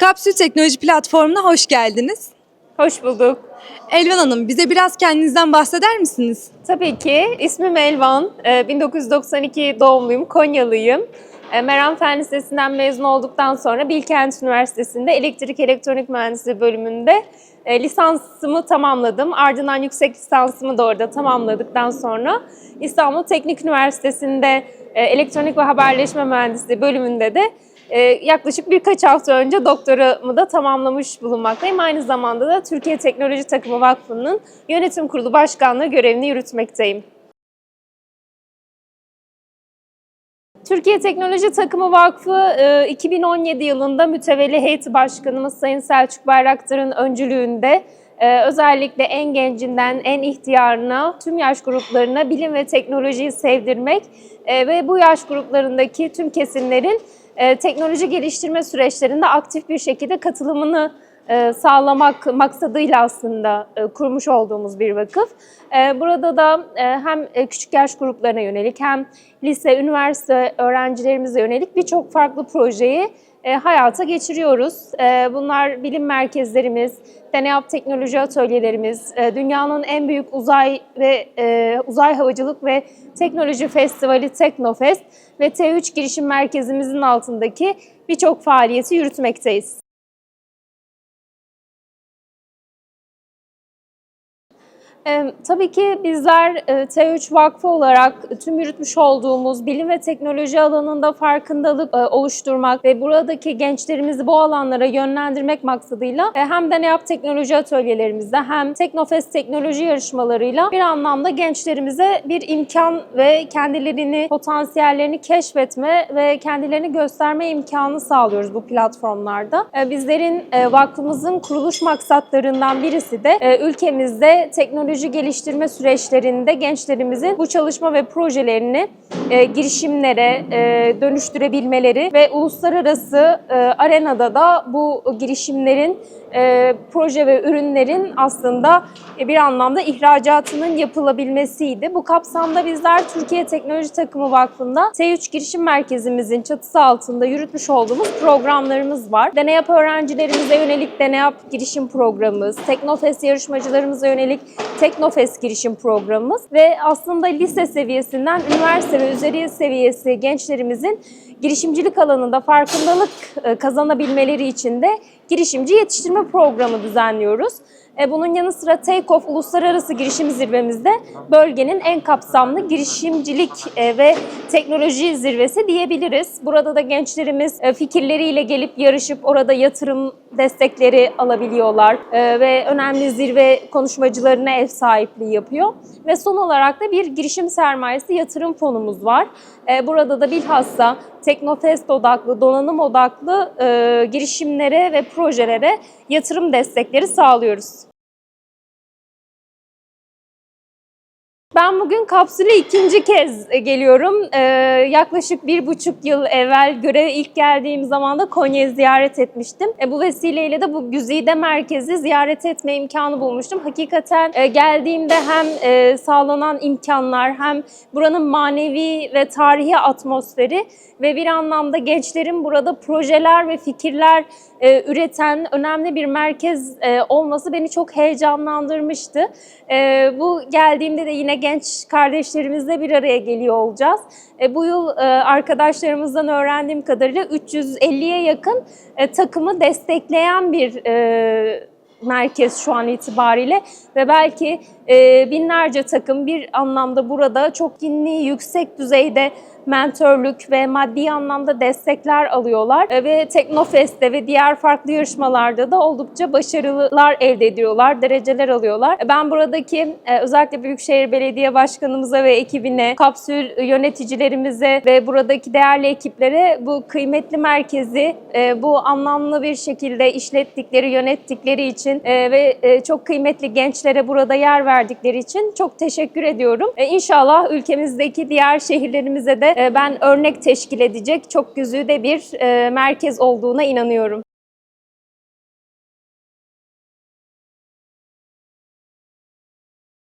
Kapsül Teknoloji Platformu'na hoş geldiniz. Hoş bulduk. Elvan Hanım, bize biraz kendinizden bahseder misiniz? Tabii ki. İsmim Elvan. Ee, 1992 doğumluyum, Konyalıyım. Ee, Meram Fen Lisesi'nden mezun olduktan sonra Bilkent Üniversitesi'nde elektrik elektronik mühendisliği bölümünde e, lisansımı tamamladım. Ardından yüksek lisansımı da orada tamamladıktan sonra İstanbul Teknik Üniversitesi'nde e, elektronik ve haberleşme mühendisliği bölümünde de e, yaklaşık birkaç hafta önce doktoramı da tamamlamış bulunmaktayım. Aynı zamanda da Türkiye Teknoloji Takımı Vakfı'nın yönetim kurulu başkanlığı görevini yürütmekteyim. Türkiye Teknoloji Takımı Vakfı e, 2017 yılında mütevelli heyeti başkanımız Sayın Selçuk Bayraktar'ın öncülüğünde e, özellikle en gencinden en ihtiyarına tüm yaş gruplarına bilim ve teknolojiyi sevdirmek e, ve bu yaş gruplarındaki tüm kesimlerin e, teknoloji geliştirme süreçlerinde aktif bir şekilde katılımını sağlamak maksadıyla aslında e, kurmuş olduğumuz bir vakıf. E, Burada da e, hem e, küçük yaş gruplarına yönelik hem lise, üniversite öğrencilerimize yönelik birçok farklı projeyi e, hayata geçiriyoruz. E, Bunlar bilim merkezlerimiz, deneyap teknoloji atölyelerimiz, e, dünyanın en büyük uzay ve e, uzay havacılık ve teknoloji festivali Teknofest ve T3 girişim merkezimizin altındaki birçok faaliyeti yürütmekteyiz. Ee, tabii ki bizler e, T3 Vakfı olarak tüm yürütmüş olduğumuz bilim ve teknoloji alanında farkındalık e, oluşturmak ve buradaki gençlerimizi bu alanlara yönlendirmek maksadıyla e, hem Deneyap Teknoloji Atölyelerimizde hem Teknofest teknoloji yarışmalarıyla bir anlamda gençlerimize bir imkan ve kendilerini, potansiyellerini keşfetme ve kendilerini gösterme imkanı sağlıyoruz bu platformlarda. E, Bizlerin e, vakfımızın kuruluş maksatlarından birisi de e, ülkemizde teknoloji geliştirme süreçlerinde gençlerimizin bu çalışma ve projelerini e, girişimlere e, dönüştürebilmeleri ve uluslararası e, arenada da bu girişimlerin e, proje ve ürünlerin aslında e, bir anlamda ihracatının yapılabilmesiydi. Bu kapsamda bizler Türkiye Teknoloji Takımı Vakfı'nda T3 Girişim Merkezimizin çatısı altında yürütmüş olduğumuz programlarımız var. Deneyap öğrencilerimize yönelik Deneyap girişim programımız, Teknofest yarışmacılarımıza yönelik Teknofest girişim programımız ve aslında lise seviyesinden üniversite ve üzeri seviyesi gençlerimizin girişimcilik alanında farkındalık e, kazanabilmeleri için de girişimci yetiştirme programı düzenliyoruz. E, Bunun yanı sıra Take-Off Uluslararası Girişim Zirvemizde bölgenin en kapsamlı girişimcilik e, ve teknoloji zirvesi diyebiliriz. Burada da gençlerimiz fikirleriyle gelip yarışıp orada yatırım destekleri alabiliyorlar e, ve önemli zirve konuşmacılarına ev sahipliği yapıyor. Ve son olarak da bir girişim sermayesi yatırım fonumuz var. E, Burada da bilhassa Teknofest odaklı, donanım odaklı e, girişimlere ve projelere yatırım destekleri sağlıyoruz. Ben bugün kapsüle ikinci kez e, geliyorum. Ee, yaklaşık bir buçuk yıl evvel göreve ilk geldiğim zaman da Konya'yı ziyaret etmiştim. E, bu vesileyle de bu Güzide Merkezi ziyaret etme imkanı bulmuştum. Hakikaten e, geldiğimde hem e, sağlanan imkanlar hem buranın manevi ve tarihi atmosferi ve bir anlamda gençlerin burada projeler ve fikirler e, üreten önemli bir merkez e, olması beni çok heyecanlandırmıştı. E, bu geldiğimde de yine genç kardeşlerimizle bir araya geliyor olacağız. E, bu yıl e, arkadaşlarımızdan öğrendiğim kadarıyla 350'ye yakın e, takımı destekleyen bir merkez şu an itibariyle ve belki binlerce takım bir anlamda burada çok yeni yüksek düzeyde mentörlük ve maddi anlamda destekler alıyorlar E, ve Teknofest'te ve diğer farklı yarışmalarda da oldukça başarılar elde ediyorlar, dereceler alıyorlar. E, Ben buradaki e, özellikle Büyükşehir Belediye Başkanımıza ve ekibine, kapsül yöneticilerimize ve buradaki değerli ekiplere bu kıymetli merkezi bu anlamlı bir şekilde işlettikleri, yönettikleri için ve çok kıymetli gençlere burada yer verdikleri için çok teşekkür ediyorum. İnşallah ülkemizdeki diğer şehirlerimize de ben örnek teşkil edecek çok güzide bir e, merkez olduğuna inanıyorum.